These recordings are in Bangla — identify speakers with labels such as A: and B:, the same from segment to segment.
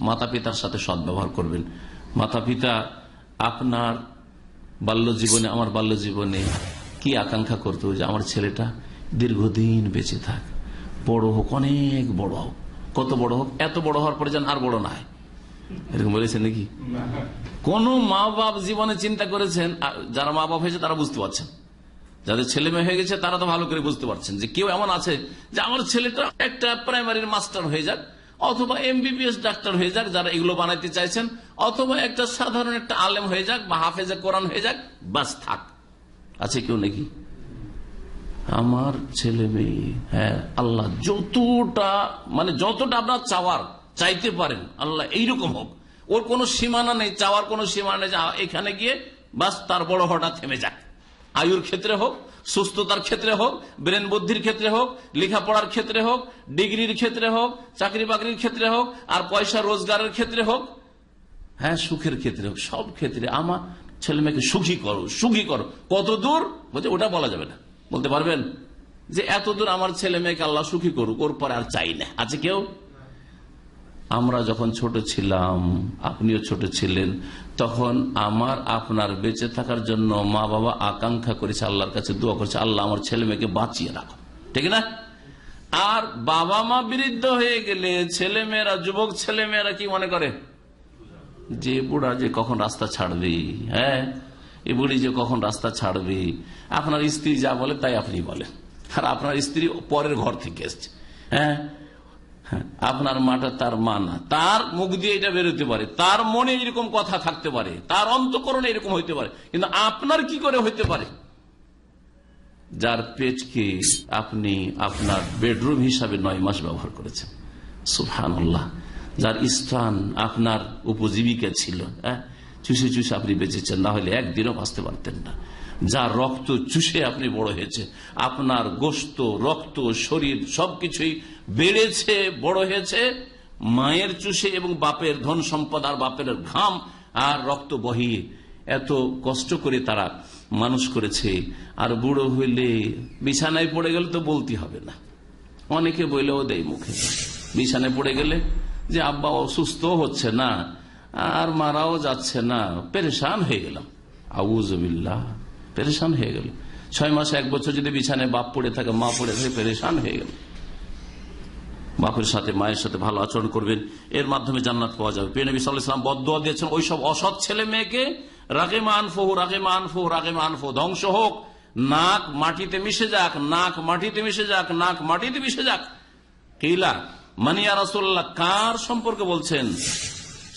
A: মাতা পিতার সাথে সদ্ব্যবহার করবেন। মাতা পিতা আপনার বাল্য জীবনে আমার বাল্য জীবনে কি আকাঙ্ক্ষা করতো যে আমার ছেলেটা দীর্ঘদিন বেঁচে থাক? বড় হোক, অনেক বড় হোক। কত বড় হোক, এত বড় হওয়ার পরে যেন আর বড় না এরকম বলেছেন নাকি? কোন মা বাপ জীবনে চিন্তা করেছেন যারা মা বাপ হয়েছে তারা বুঝতে পারছেন। যাদের ছেলে মেয়ে হয়ে গেছে তারা তো ভালো করে বুঝতে পারছেন যে কেউ এমন আছে যে আমার ছেলেটা একটা প্রাইমারির মাস্টার হয়ে যাক অথবা এমবিবিএস ডাক্তার হয়ে যাক, যারা এগুলো বানাইতে চাইছেন, অথবা একটা সাধারণ একটা আলেম হয়ে যাক বা হাফেজে কোরআন হয়ে যাক, বাস থাক। আছে কেউ নাকি? আমার ছেলে মেয়ে হ্যাঁ আল্লাহ যতটা মানে যতটা আপনার চাওয়ার, চাইতে পারেন, আল্লাহ এইরকম হোক। ওর কোনো সীমানা নেই, চাওয়ার কোনো সীমানা নেই এখানে গিয়ে বাস তার বড় হঠাৎ থেমে যাক। আয়ুর ক্ষেত্রে হোক, সুস্থতার ক্ষেত্রে হোক, ব্রেন বুদ্ধির ক্ষেত্রে হোক, লেখাপড়ার ক্ষেত্রে হোক, ডিগ্রির ক্ষেত্রে হোক, চাকরি বাকরির ক্ষেত্রে হোক, আর পয়সা রোজগারের ক্ষেত্রে হোক হ্যাঁ সুখের ক্ষেত্রে হোক, সব ক্ষেত্রে আমার ছেলে মেয়েকে সুখী করো সুখী করো। কত দূর? বলছে, ওটা বলা যাবে না। বলতে পারবেন যে এত দূর আমার ছেলে মেয়েকে আল্লাহ সুখী করুক, ওর পরে আর চাই না। আছে কেউ? আমরা যখন ছোট ছিলাম আপনিও ছোট ছিলেন তখন আমার আপনার বেঁচে থাকার জন্য মা বাবা আকাঙ্ক্ষা করেছে আল্লাহর কাছে দোয়া করেছে আল্লাহ আমার ছেলে মেয়েকে বাঁচিয়ে রাখো। ঠিক না? আর বাবা মা বৃদ্ধ হয়ে গেলে ছেলে মেয়েরা যুবক ছেলে মেয়েরা কি মনে করে? যে বুড়া যে কখন রাস্তা ছাড়বে হ্যাঁ? এ বুড়ি যে কখন রাস্তা ছাড়বে আপনার স্ত্রী যা বলে তাই আপনি বলেন। আর আপনার স্ত্রী পরের ঘর থেকে এসছে হ্যাঁ হ্যাঁ, আপনার মাটা তার মা না। তার মুখ দিয়ে এটা বেরোতে পারে। তার মনে এরকম কথা থাকতে পারে। তার অন্তকরণে এরকম হইতে পারে। কিন্তু আপনার কি করে হইতে পারে? যার পেটকে আপনি আপনার বেডরুম হিসাবে নয় মাস ব্যবহার করেছেন। সুফহান যার স্থান আপনার উপজীবিকা ছিল হ্যাঁ চুষে চুষে আপনি বেঁচেছেন, না হলে একদিনও বাঁচতে পারতেন না। যার রক্ত চুষে আপনি বড় হয়েছে আপনার গোস্ত, রক্ত, শরীর সবকিছুই বেড়েছে, বড় হয়েছে। মায়ের চুষে এবং বাপের ধন সম্পদ আর বাপের ঘাম আর রক্ত বহিয়ে এত কষ্ট করে তারা মানুষ করেছে। আর বুড়ো হইলে বিছানায় পড়ে গেলে তো বলতে হবে না। অনেকে বইলেও দেয় মুখে। বিছানায় পড়ে গেলে যে, আব্বা, অসুস্থ হচ্ছে না, আর মারাও যাচ্ছে না, পেরেশান হয়ে গেলাম। আউজবিল্লা পেরেশান হয়ে গেল। ছয় মাস এক বছর যদি বিছানায় বাপ পড়ে থাকে, মা পড়ে থাকে, পেরেশান হয়ে গেল। বাপের সাথে, মায়ের সাথে ভালো আচরণ করবেন, এর মাধ্যমে জান্নাত পাওয়া যাবে। প্রিয় নবী সাল্লাহ ইসলাম বদুয়া দিয়েছেন, ওই সব অসৎ ছেলে মেয়েকে রাগে মান ফহু রাগে মান ফহু রাগে মান ফহু ধ্বংস হোক। নাক মাটিতে মিশে যাক, নাক মাটিতে মিশে যাক, নাক মাটিতে মিশে যাক। কিলা, মানিয়া রাসুল্লাহ কার সম্পর্কে বলছেন?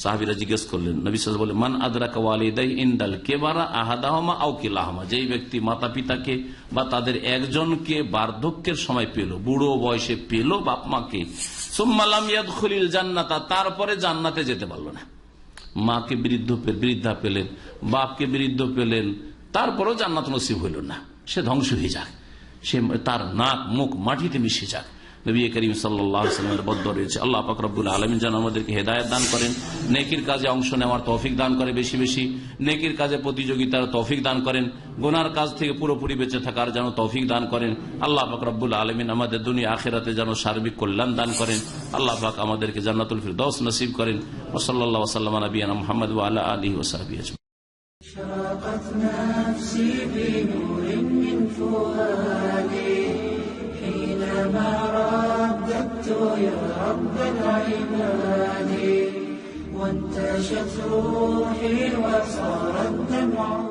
A: সাহাবিরা জিজ্ঞেস করলেন, নবী সাল বলে মান আদরা কাওয়ালিদাই ইন্দাল কেবারা আহাদাহমা আউ কিলাহমা? যেই ব্যক্তি মাতা পিতাকে বা তাদের একজনকে বার্ধক্যের সময় পেল, বুড়ো বয়সে পেল বাপ মাকে খুলিল জান্নাতা, তারপরে জান্নাতে যেতে পারল না। মাকে বৃদ্ধ বৃদ্ধা পেলেন, বাপকে বৃদ্ধ পেলেন, তারপরেও জান্নাত নসিব হইল না। সে ধ্বংস হয়ে যাক সে তার নাক, মুখ, মাটিতে মিশে যাক। নবী করিম সাল্লামের বদ্ধ রয়েছে। আল্লাহ পাকরবুল আলমিন যেন আমাদেরকে হেদায়ত দান করেন, নেকির কাজে অংশ নেওয়ার তৌফিক দান করে বেশি বেশি, নেকির কাজে প্রতিযোগিতার তৌফিক দান করেন, গুনার কাজ থেকে পুরোপুরি বেঁচে থাকার যেন তৌফিক দান করেন। আল্লাহ পাক রব্বুল আলমিন আমাদের দুনিয়া আখেরাতে যেন সার্বিক কল্যাণ দান করেন। আল্লাহ পাক আমাদেরকে জান্নাতুল ফিরদৌস নসিব করেন। ওসল্লা ওসাল্লাম নবীনা মোহাম্মদ আল্লাহ আলী ওসাহাবি
B: شرقت نفسي بنور من فؤادي. حينما رددت يا رب العباد وانتشت روحي وصار الدمع.